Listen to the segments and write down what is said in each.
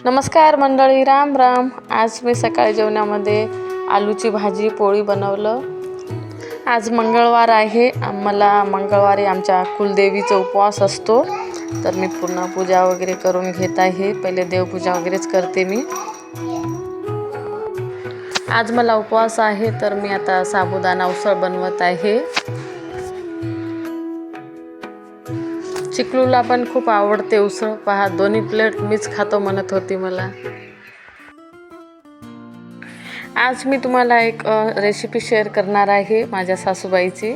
नमस्कार मंडळी राम राम. आज मी सकाळी जेवणामध्ये आलूची भाजी पोळी बनवलं. आज मंगळवार आहे. मला मंगळवारी आमच्या कुलदेवीचा उपवास असतो. तर मी पूर्ण पूजा वगैरे करून घेत आहे. पहिले देवपूजा वगैरेच करते मी. आज मला उपवास आहे तर मी आता साबुदाणा उसळ बनवत आहे. चिकलूला पण खूप आवडते उसळ. पहा दोन्ही प्लेट मीच खातो म्हणत होती मला. आज मी तुम्हाला एक रेसिपी शेअर करणार आहे माझ्या सासूबाईची.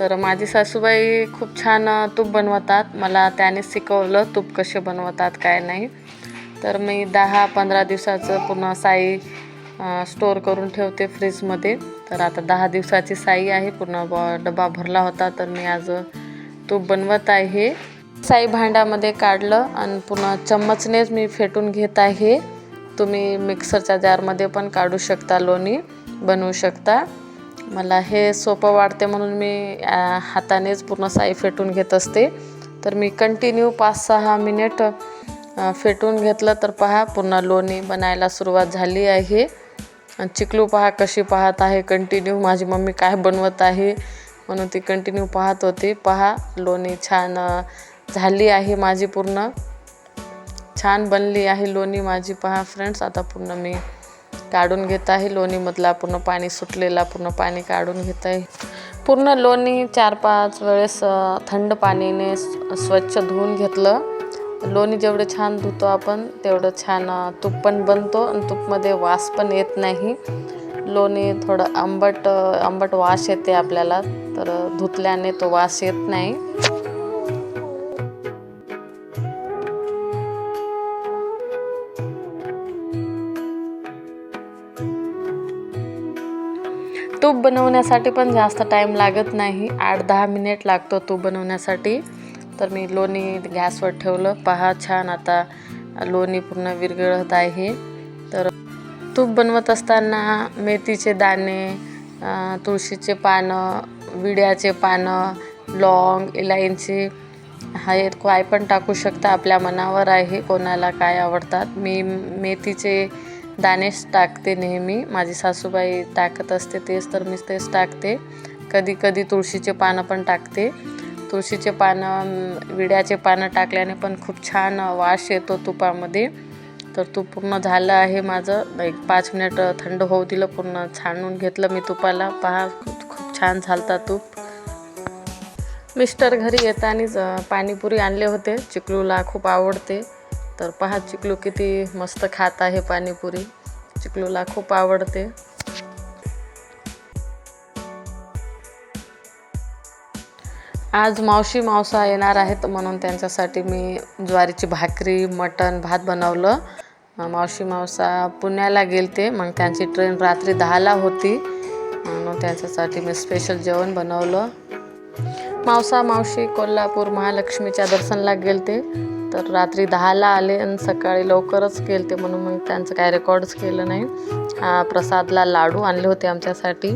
तर माझी सासूबाई खूप छान तूप बनवतात. मला त्याने शिकवलं तूप कसे बनवतात काय नाही. तर मी दहा पंधरा दिवसाचं पूर्ण साई स्टोअर करून ठेवते फ्रीजमध्ये तर आता दहा दिवसाची साई आहे. पूर्ण ब डबा भरला होता. तर मी आज तो बनवत आहे. साई भांड्यामध्ये काढलं आणि पुन्हा चम्मचनेच मी फेटून घेत आहे. तुम्ही मिक्सरच्या जारमध्ये पण काढू शकता लोणी बनवू शकता. मला हे सोपं वाटते म्हणून मी हातानेच पूर्ण साई फेटून घेत असते. तर मी कंटिन्यू पाच सहा मिनिट फेटून घेतलं तर पहा पुन्हा लोणी बनायला सुरुवात झाली आहे. चिकलू पहा कशी पाहत आहे कंटिन्यू माझी मम्मी काय बनवत आहे. म्हणून ती कंटिन्यू पाहत होती. पहा लोणी छान झाली आहे माझी पूर्ण. छान बनली आहे लोणी माझी. पहा फ्रेंड्स आता पूर्ण मी काढून घेत आहे. लोणीमधला पूर्ण पाणी सुटलेला पूर्ण पाणी काढून घेत आहे. पूर्ण लोणी चार पाच वेळेस थंड पाणीने स्वच्छ धुवून घेतलं. लोणी जेवढे छान धुतो आपण तेवढं छान तूप पण बनतो आणि तूपमध्ये वास पण येत नाही. लोणी थोडं आंबट आंबट वास येते आपल्याला. तर धुतल्याने तो वास येत नाही. तूप बनवण्यासाठी पण जास्त टाईम लागत नाही. आठ दहा मिनिट लागतो तूप बनवण्यासाठी. तर मी लोणी गॅसवर ठेवलं. पहा छान आता लोणी पूर्ण विरघळत आहे. तर तूप बनवत असताना मेथीचे दाणे तुळशीचे पानं विड्याचे पानं लॉंग इलायची हे काय पण टाकू शकता आपल्या मनावर आहे कोणाला काय आवडतात. मी मेथीचे दाणेच टाकते नेहमी. माझी सासूबाई टाकत असते तेच तर मी तेच टाकते. कधी कधी तुळशीचे पानं पण टाकते. तुळशीचे पानं विड्याचे पानं टाकल्याने पण खूप छान वास येतो तुपामध्ये. तर तूप पूर्ण झालं आहे माझं. एक पाच मिनिट थंड होऊ दिलं पूर्ण छानून घेतलं मी तुपाला. पहा खूप छान झालता तूप. मिस्टर घरी येतानीच पाणीपुरी आणले होते. चिकलूला खूप आवडते. तर पहा चिकलू किती मस्त खात आहे पाणीपुरी. चिकलूला खूप आवडते. आज मावशी मावसा येणार आहेत म्हणून त्यांच्यासाठी मी ज्वारीची भाकरी मटण भात बनवलं. मावशी मावसा पुण्याला गेलते. मग त्यांची ट्रेन रात्री दहाला होती. म्हणून त्यांच्यासाठी मी स्पेशल जेवण बनवलं. मावसा मावशी कोल्हापूर महालक्ष्मीच्या दर्शनला गेलते. तर रात्री दहाला आले आणि सकाळी लवकरच गेलते म्हणून मग त्यांचं काय रेकॉर्डच केलं नाही. प्रसादला लाडू आणले होते आमच्यासाठी.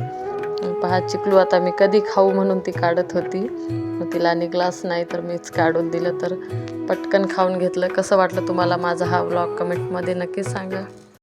पहा चिकलू आता मी कधी खाऊ म्हणून ती काढत होती. मग तिला ग्लास नाही तर मीच काढून दिलं तर पटकन खाऊन घेतलं. कसं वाटलं तुम्हाला माझा हा व्लॉग कमेंटमध्ये नक्की सांगा.